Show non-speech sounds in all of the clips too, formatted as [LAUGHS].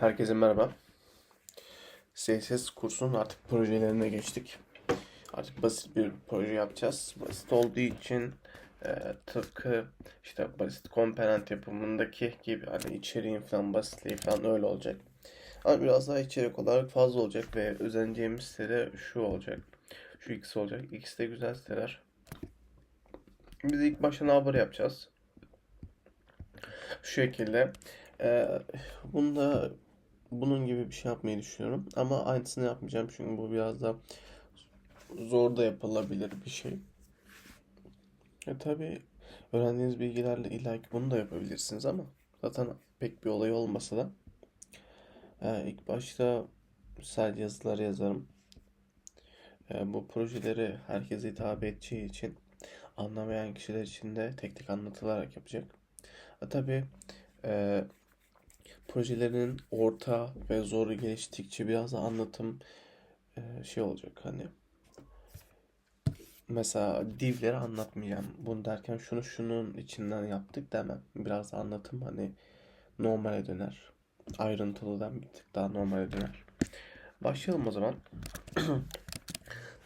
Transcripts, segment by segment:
Herkese merhaba. CSS kursunun artık projelerine geçtik. Artık basit bir proje yapacağız. Basit olduğu için e, tıpkı işte basit komponent yapımındaki gibi hani içeriğin falan basitliği falan öyle olacak. Ama biraz daha içerik olarak fazla olacak ve özeneceğimiz site şu olacak. Şu ikisi olacak. İkisi de güzel siteler. Biz ilk başta Navbar yapacağız. Şu şekilde. Ee, bunda bunun gibi bir şey yapmayı düşünüyorum. Ama aynısını yapmayacağım çünkü bu biraz da zor da yapılabilir bir şey. E tabii öğrendiğiniz bilgilerle illaki bunu da yapabilirsiniz ama zaten pek bir olay olmasa da e, ilk başta sadece yazılar yazarım. E, bu projeleri herkese hitap edeceği için anlamayan kişiler için de tek tek anlatılarak yapacak. E, tabii e, projelerinin orta ve zor geliştikçe biraz da anlatım e, şey olacak hani mesela divleri anlatmayacağım. Bunu derken şunu şunun içinden yaptık demem. Biraz anlatım hani normale döner. Ayrıntılıdan bir tık daha normale döner. Başlayalım o zaman. [CLEARS THROAT]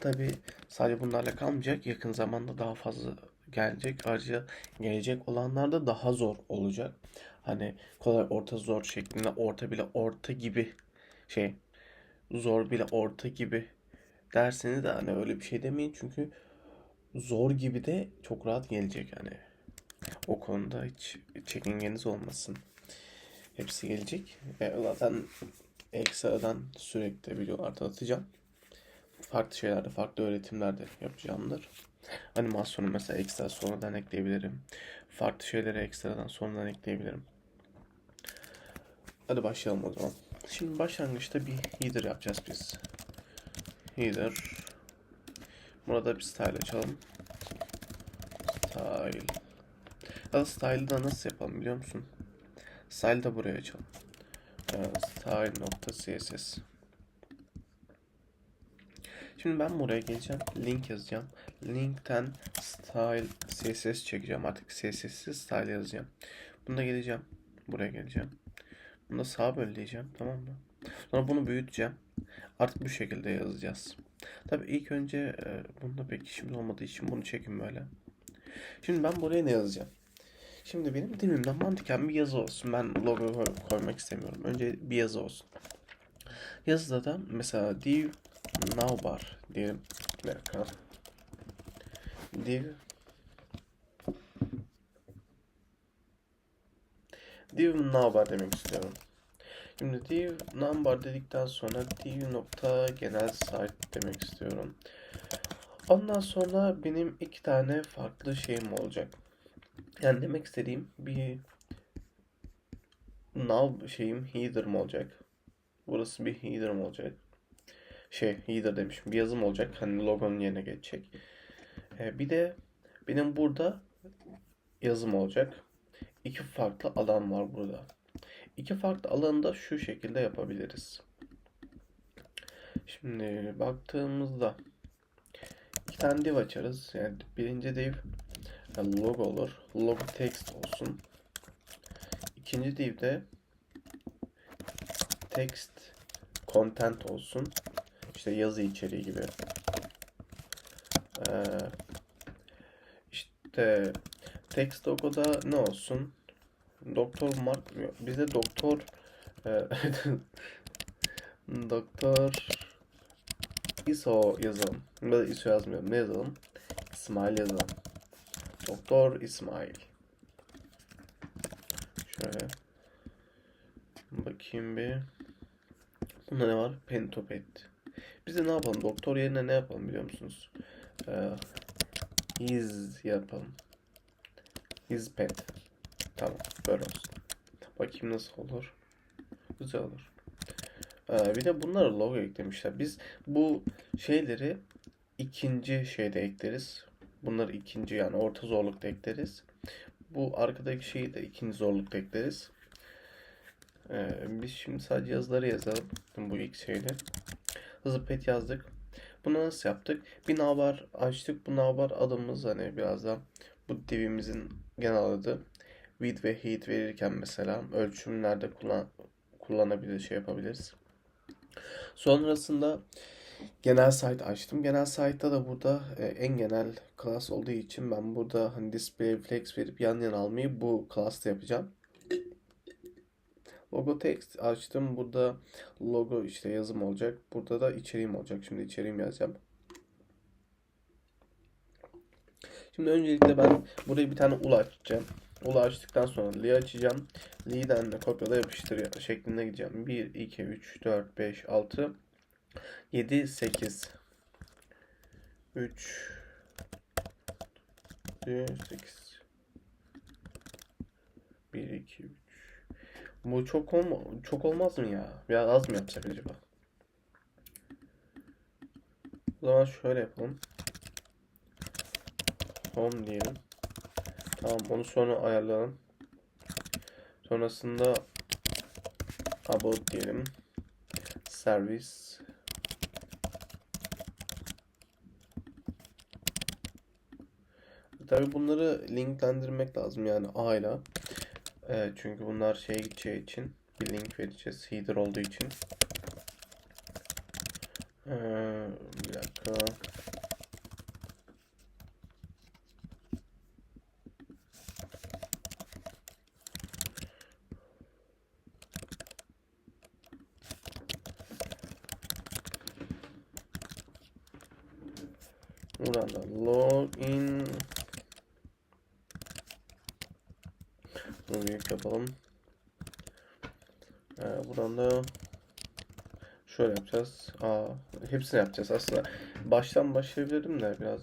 Tabii sadece bunlarla kalmayacak. Yakın zamanda daha fazla gelecek. Ayrıca gelecek olanlar da daha zor olacak. Hani kolay orta zor şeklinde orta bile orta gibi şey zor bile orta gibi derseniz de hani öyle bir şey demeyin çünkü zor gibi de çok rahat gelecek hani o konuda hiç çekingeniz olmasın. Hepsi gelecek. E, zaten ekstradan sürekli videolar da atacağım. Farklı şeylerde, farklı öğretimlerde yapacağımdır. Animasyonu mesela ekstra sonradan ekleyebilirim. Farklı şeyleri ekstradan sonradan ekleyebilirim. Hadi başlayalım o zaman. Şimdi başlangıçta bir header yapacağız biz. Header. Burada bir style açalım. Style. Ya style'ı da nasıl yapalım biliyor musun? Style da buraya açalım. Style.css Şimdi ben buraya geleceğim. Link yazacağım. Linkten style CSS çekeceğim. Artık CSS'siz style yazacağım. Bunda geleceğim. Buraya geleceğim. Bunu da sağa böleceğim. Tamam mı? Sonra bunu büyüteceğim. Artık bu şekilde yazacağız. Tabi ilk önce e, bunda pek işimiz olmadığı için bunu çekin böyle. Şimdi ben buraya ne yazacağım? Şimdi benim dilimden mantıken bir yazı olsun. Ben logo koymak istemiyorum. Önce bir yazı olsun. Yazıda da mesela div navbar diyelim. Bir dakika. Div div navbar demek istiyorum. Şimdi div number dedikten sonra div nokta genel site demek istiyorum. Ondan sonra benim iki tane farklı şeyim olacak. Yani demek istediğim bir nav şeyim header'ım olacak. Burası bir header'ım olacak. Şey header demişim. Bir yazım olacak. Hani logonun yerine geçecek. Ee, bir de benim burada yazım olacak. İki farklı alan var burada. İki farklı alanı da şu şekilde yapabiliriz. Şimdi baktığımızda iki tane div açarız. Yani birinci div logo olur. Logo text olsun. İkinci div de text content olsun. İşte yazı içeriği gibi. Ee, işte text logoda ne olsun? Doktor Mark bize doktor e, [LAUGHS] doktor ISO yazalım. Ya da ISO yazmıyorum. Ne yazalım? İsmail yazalım. Doktor İsmail. Şöyle. Bakayım bir. Bunda ne var? Pentopet. Biz de ne yapalım? Doktor yerine ne yapalım biliyor musunuz? Ee, his yapalım. His pet. Tamam. Böyle olsun. Bakayım nasıl olur. Güzel olur. Ee, bir de bunları logo eklemişler. Biz bu şeyleri ikinci şeyde ekleriz. Bunları ikinci yani orta zorlukta ekleriz. Bu arkadaki şeyi de ikinci zorlukta ekleriz. Ee, biz şimdi sadece yazıları yazalım. Bu ilk şeyle. Hızlı pet yazdık. Bunu nasıl yaptık? Bir navbar açtık. Bu navbar adımız hani biraz da bu divimizin genel adı. Width ve height verirken mesela ölçümlerde kullan kullanabilir, şey yapabiliriz. Sonrasında genel site açtım. Genel site'da da burada e, en genel class olduğu için ben burada hani display flex verip yan yana almayı bu class'ta yapacağım. Logo text açtım. Burada logo işte yazım olacak. Burada da içeriğim olacak. Şimdi içeriğim yazacağım. Şimdi öncelikle ben buraya bir tane ul açacağım. Ulu açtıktan sonra li açacağım. Li'den de kopyala yapıştır şeklinde gideceğim. 1, 2, 3, 4, 5, 6, 7, 8. 3, 8. 1, 2, 3. Bu çok olma çok olmaz mı ya? Biraz az mı yapsak acaba? O zaman şöyle yapalım. Home diyelim. Tamam onu sonra ayarlayalım. Sonrasında about diyelim. Service. Tabi bunları linklendirmek lazım yani A ile. Evet, çünkü bunlar şeye gideceği için bir link vereceğiz. Header olduğu için. Ee, bir dakika. Buradan da login Bunu büyük yapalım. Ee, buradan da şöyle yapacağız. Aa, hepsini yapacağız. Aslında baştan başlayabilirim de biraz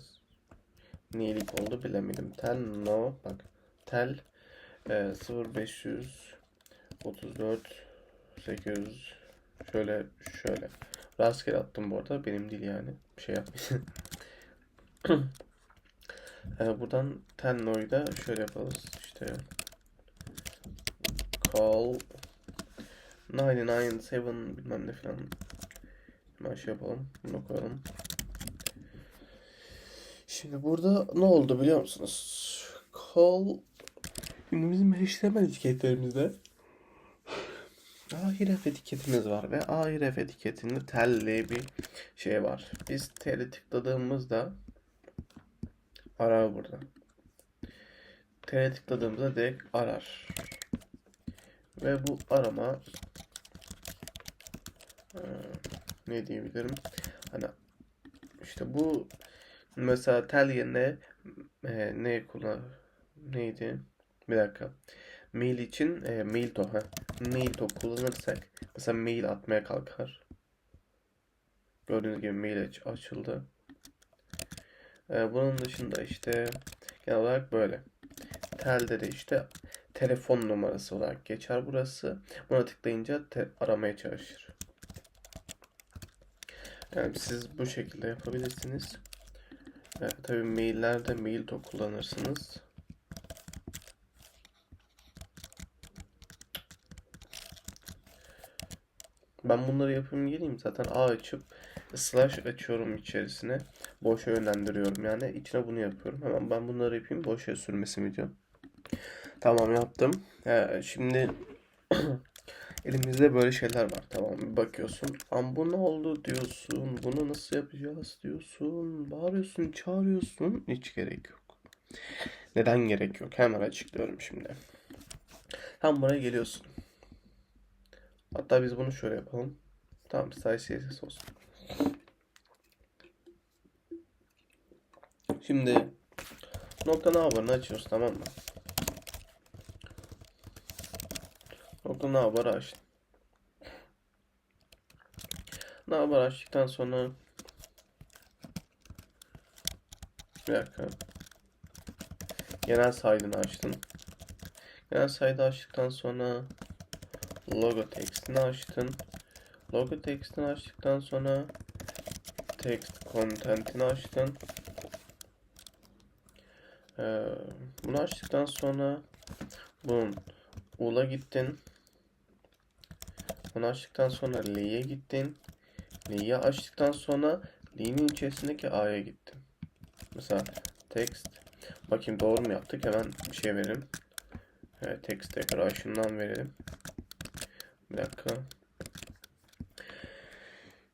niyelik oldu bilemedim. Tel no bak tel e, 0500 34 800 şöyle şöyle rastgele attım bu arada benim değil yani bir şey yapmayın. [LAUGHS] e, buradan Tenno'yu da şöyle yaparız işte call 997 bilmem ne falan hemen şey yapalım bunu koyalım şimdi burada ne oldu biliyor musunuz call şimdi bizim HTML etiketlerimizde Ahref etiketimiz var ve Ahref etiketinde telli bir şey var. Biz teli tıkladığımızda arar burada. Tele tıkladığımızda direkt arar. Ve bu arama e, ne diyebilirim? Hani işte bu mesela tel yerine e, ne kullan neydi? Bir dakika. Mail için e, mail to ha. Mail to kullanırsak mesela mail atmaya kalkar. Gördüğünüz gibi mail aç açıldı. E, bunun dışında işte genel olarak böyle. Telde de işte telefon numarası olarak geçer burası. Buna tıklayınca aramaya çalışır. Yani siz bu şekilde yapabilirsiniz. Evet, tabii maillerde mail to kullanırsınız. Ben bunları yapayım geleyim zaten A açıp slash açıyorum içerisine. Boşa yönlendiriyorum yani. içine bunu yapıyorum. Hemen ben bunları yapayım. Boşa sürmesin video. Tamam yaptım. Ee, şimdi [CLEARS THROAT] elimizde böyle şeyler var. Tamam bir bakıyorsun. Ama bu ne oldu diyorsun. Bunu nasıl yapacağız diyorsun. Bağırıyorsun, çağırıyorsun. Hiç gerek yok. Neden gerek yok? Hemen açıklıyorum şimdi. Tam buraya geliyorsun. Hatta biz bunu şöyle yapalım. Tamam sadece CSS olsun. Şimdi nokta ne açıyoruz tamam mı? Nokta ne haber açtım. Ne açtıktan sonra bir dakika. Genel saydığını açtım. Genel saydı açtıktan sonra logo text'ini açtın. Logo text'ini açtıktan sonra text content'ini açtın. Ee, bunu açtıktan sonra bunun ula gittin. Bunu açtıktan sonra L'ye gittin. L'yi açtıktan sonra L'nin içerisindeki A'ya gittin. Mesela text. Bakayım doğru mu yaptık? Hemen bir şey verelim. Evet, text decoration'dan verelim. Bir dakika.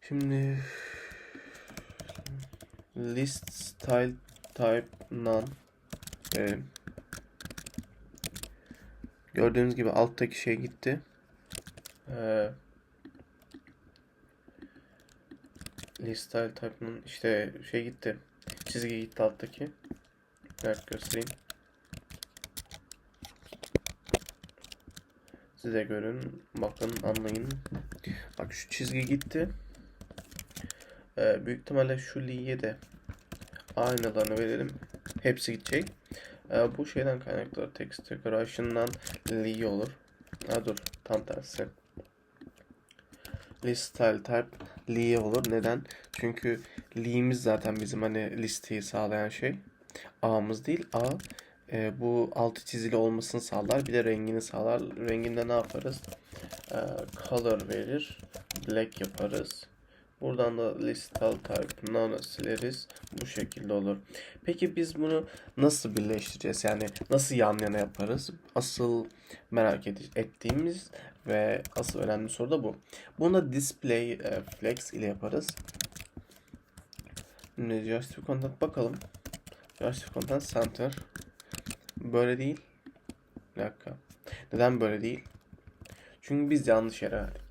Şimdi list style type none verelim. Gördüğünüz gibi alttaki şey gitti. Ee, list style type none işte şey gitti. Çizgi gitti alttaki. Evet göstereyim. Size görün. Bakın anlayın. Bak şu çizgi gitti. Ee, büyük ihtimalle şu liye de aynalarını verelim. Hepsi gidecek. Ee, bu şeyden kaynaklı text decoration'dan li olur. Ha dur tam tersi. List style type li olur. Neden? Çünkü li'miz zaten bizim hani listeyi sağlayan şey. A'mız değil. A e, bu altı çizili olmasını sağlar. Bir de rengini sağlar. Renginde ne yaparız? E, color verir. Black yaparız. Buradan da listal type none sileriz. Bu şekilde olur. Peki biz bunu nasıl birleştireceğiz? Yani nasıl yan yana yaparız? Asıl merak et- ettiğimiz ve asıl önemli soru da bu. Bunu da display e, flex ile yaparız. Şimdi Justify Content bakalım. Justify Content Center. Böyle değil. Bir dakika. Neden böyle değil? Çünkü biz yanlış yere verdik.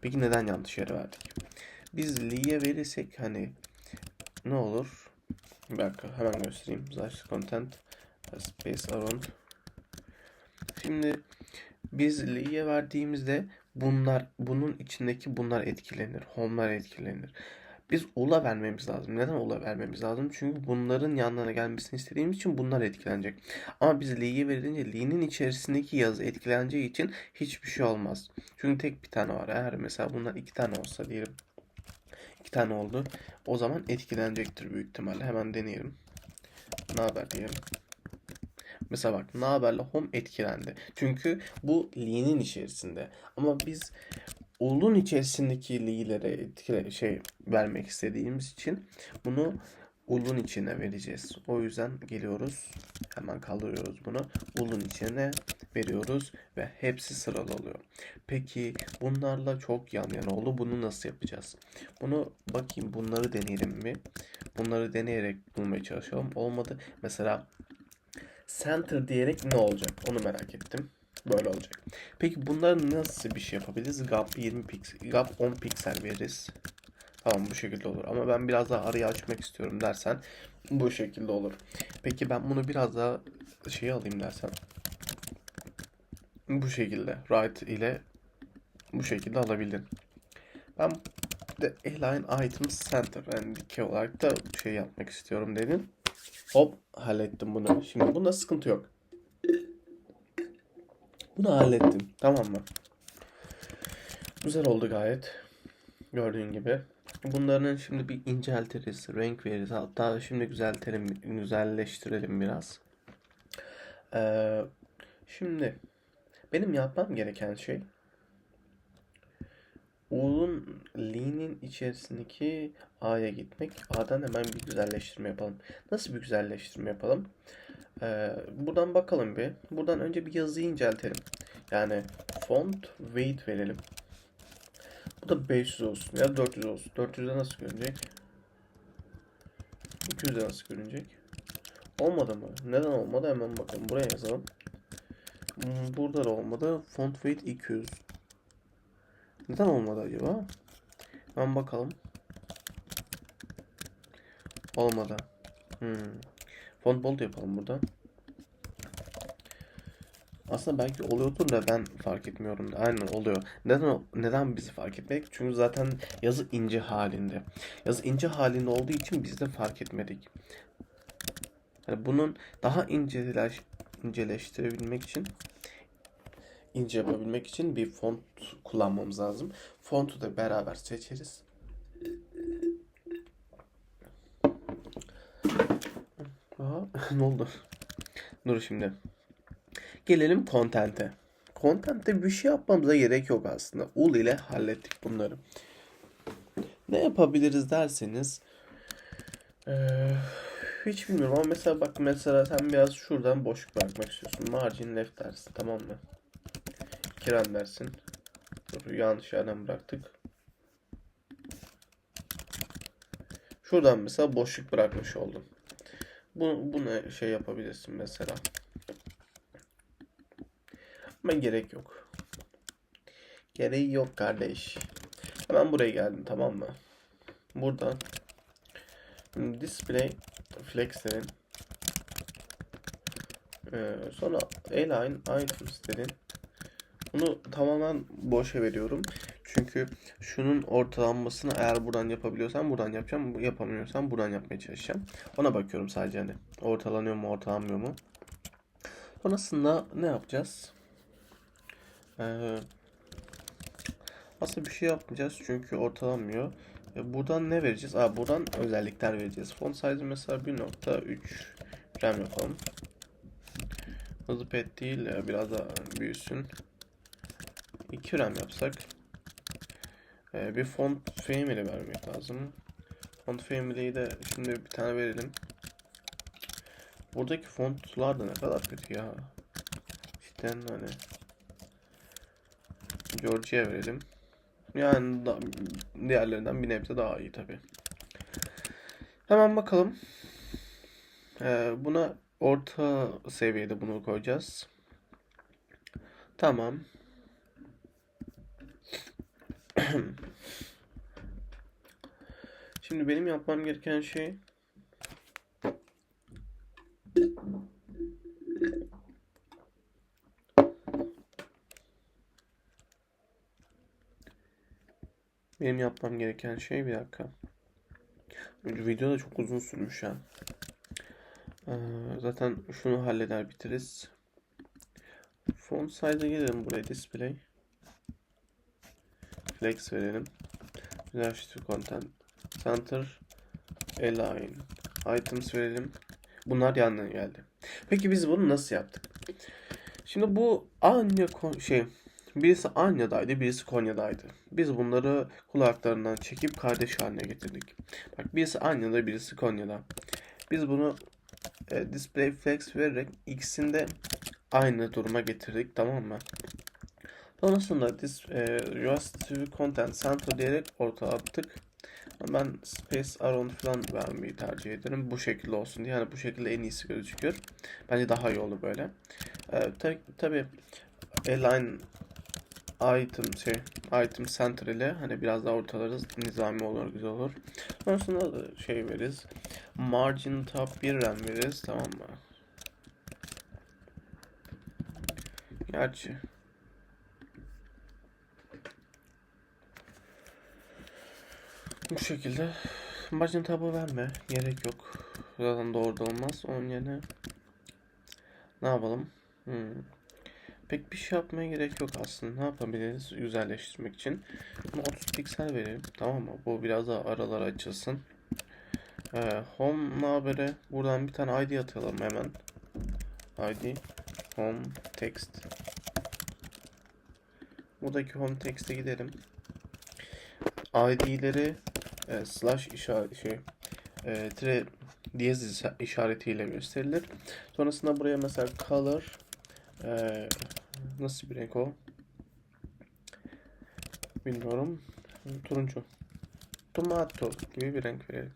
Peki neden yanlış yere verdik? Biz Lee'ye verirsek hani ne olur? Bir dakika hemen göstereyim. Zaten content space around. Şimdi biz Lee'ye verdiğimizde bunlar bunun içindeki bunlar etkilenir. Home'lar etkilenir. Biz ula vermemiz lazım. Neden ula vermemiz lazım? Çünkü bunların yanlarına gelmesini istediğimiz için bunlar etkilenecek. Ama biz li'yi verince li'nin içerisindeki yazı etkileneceği için hiçbir şey olmaz. Çünkü tek bir tane var. Eğer mesela bunlar iki tane olsa diyelim. İki tane oldu. O zaman etkilenecektir büyük ihtimalle. Hemen deneyelim. Ne haber diyelim. Mesela bak ne haberle home etkilendi. Çünkü bu li'nin içerisinde. Ama biz ulun içerisindeki li'lere etkile şey vermek istediğimiz için bunu ulun içine vereceğiz. O yüzden geliyoruz. Hemen kaldırıyoruz bunu. Ulun içine veriyoruz ve hepsi sıralı oluyor. Peki bunlarla çok yan yana oldu. Bunu nasıl yapacağız? Bunu bakayım bunları deneyelim mi? Bunları deneyerek bulmaya çalışalım. Olmadı. Mesela center diyerek ne olacak? Onu merak ettim. Böyle olacak. Peki bunları nasıl bir şey yapabiliriz? Gap 20 piksel, gap 10 piksel veririz. Tamam bu şekilde olur. Ama ben biraz daha arayı açmak istiyorum dersen bu şekilde olur. Peki ben bunu biraz daha şey alayım dersen bu şekilde right ile bu şekilde alabildin. Ben de align items center yani dikey olarak da şey yapmak istiyorum dedin. Hop hallettim bunu. Şimdi bunda sıkıntı yok. Bunu hallettim. Tamam mı? Güzel oldu gayet. Gördüğün gibi. Bunların şimdi bir inceltiriz, renk veririz. Hatta şimdi güzeltelim, güzelleştirelim biraz. Ee, şimdi benim yapmam gereken şey U'nun Lee'nin içerisindeki A'ya gitmek. A'dan hemen bir güzelleştirme yapalım. Nasıl bir güzelleştirme yapalım? Ee, buradan bakalım bir. Buradan önce bir yazıyı inceltelim. Yani font weight verelim. Bu da 500 olsun ya 400 olsun. 400'de nasıl görünecek? 200'de nasıl görünecek? Olmadı mı? Neden olmadı? Hemen bakalım. Buraya yazalım. Burada da olmadı. Font weight 200. Neden olmadı acaba? Hemen bakalım. Olmadı. Hmm. Font bold yapalım burada. Aslında belki oluyordur da ben fark etmiyorum. Aynen oluyor. Neden neden bizi fark etmedik? Çünkü zaten yazı ince halinde. Yazı ince halinde olduğu için biz de fark etmedik. Yani bunun daha inceleş, inceleştirebilmek için ince yapabilmek için bir font kullanmamız lazım. Fontu da beraber seçeriz. Aha, [LAUGHS] ne oldu? Dur şimdi. Gelelim content'e. Content'te bir şey yapmamıza gerek yok aslında. Ul ile hallettik bunları. Ne yapabiliriz derseniz eee, hiç bilmiyorum ama mesela bak mesela sen biraz şuradan boşluk bırakmak istiyorsun. Margin left dersin tamam mı? Kiran dersin. Dur, yanlış yerden bıraktık. Şuradan mesela boşluk bırakmış oldum. Bu, bunu şey yapabilirsin mesela. Ama gerek yok. Gereği yok kardeş. Hemen buraya geldim tamam mı? Buradan display flexlerin ee, sonra align items dedin. Bunu tamamen boşa veriyorum. Çünkü şunun ortalanmasını eğer buradan yapabiliyorsam buradan yapacağım. Yapamıyorsam buradan yapmaya çalışacağım. Ona bakıyorum sadece hani. Ortalanıyor mu ortalanmıyor mu? Sonrasında ne yapacağız? Aslında bir şey yapmayacağız çünkü ortalanmıyor. E, buradan ne vereceğiz? Aa, buradan özellikler vereceğiz. Font size mesela 1.3 RAM yapalım. Hızlı pet değil e, biraz da büyüsün. 2 RAM yapsak. E, bir font family vermek lazım. Font family'yi de şimdi bir tane verelim. Buradaki fontlar da ne kadar kötü ya. Cidden hani. George'ye verelim. Yani da, diğerlerinden bir nebze daha iyi tabi. Hemen bakalım. Ee, buna orta seviyede bunu koyacağız. Tamam. [CLEARS THROAT] Şimdi benim yapmam gereken şey Benim yapmam gereken şey bir dakika. Video da çok uzun sürmüş ya. Ee, zaten şunu halleder bitiririz. Font size'a gelelim buraya display. Flex verelim. Relative content. Center. Align. Items verelim. Bunlar yandan geldi. Peki biz bunu nasıl yaptık? Şimdi bu Anya şey Birisi Anya'daydı, birisi Konya'daydı. Biz bunları kulaklarından çekip kardeş haline getirdik. Bak birisi Anya'da, birisi Konya'da. Biz bunu e, display flex vererek ikisini de aynı duruma getirdik tamam mı? Sonrasında this e, restive content center diyerek ortaya attık. Ben space around falan vermeyi tercih ederim. Bu şekilde olsun diye. Yani bu şekilde en iyisi gözüküyor. Bence daha iyi olur böyle. Ee, tabi align item şey item center ile hani biraz daha ortalarız nizami olur güzel olur. Sonrasında da şey veririz. Margin top 1 RAM veririz tamam mı? Gerçi bu şekilde margin tabı verme gerek yok. Zaten doğru da olmaz. Onun yerine ne yapalım? Hmm. Pek bir şey yapmaya gerek yok aslında. Ne yapabiliriz güzelleştirmek için? Buna 30 piksel verelim. Tamam mı? Bu biraz daha aralar açılsın. Ee, home habere buradan bir tane ID atalım hemen. ID home text. Buradaki home text'e gidelim. ID'leri e, slash işaret şey e, tire diyez işaretiyle gösterilir. Sonrasında buraya mesela color e, Nasıl bir renk o? Bilmiyorum. Turuncu. Tomato gibi bir renk verelim.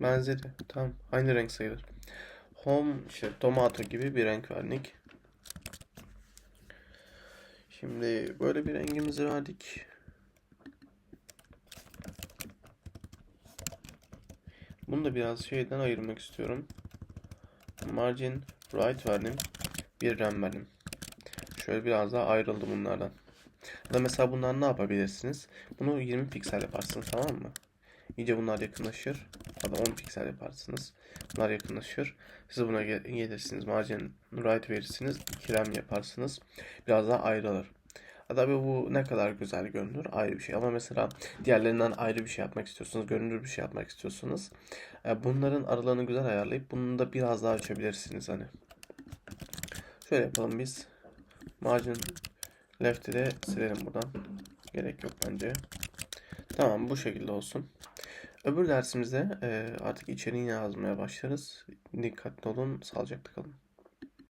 Benzeri. Tamam. Aynı renk sayılır. Home işte tomato gibi bir renk verdik. Şimdi böyle bir rengimizi verdik. Bunu da biraz şeyden ayırmak istiyorum. Margin right verdim. Bir rem verdim. Şöyle biraz daha ayrıldı bunlardan. Ya da mesela bunlar ne yapabilirsiniz? Bunu 20 piksel yaparsınız tamam mı? İyice bunlar yakınlaşır. Ya da 10 piksel yaparsınız. Bunlar yakınlaşır. Siz buna gel gelirsiniz. Margin right verirsiniz. 2 RAM yaparsınız. Biraz daha ayrılır. Tabi bu ne kadar güzel görünür ayrı bir şey. Ama mesela diğerlerinden ayrı bir şey yapmak istiyorsunuz. Görünür bir şey yapmak istiyorsunuz. Bunların aralarını güzel ayarlayıp bunu da biraz daha açabilirsiniz hani. Şöyle yapalım biz. Margin left'i de silelim buradan. Gerek yok bence. Tamam bu şekilde olsun. Öbür dersimizde artık içeriğini yazmaya başlarız. Dikkatli olun. Sağlıcakla kalın.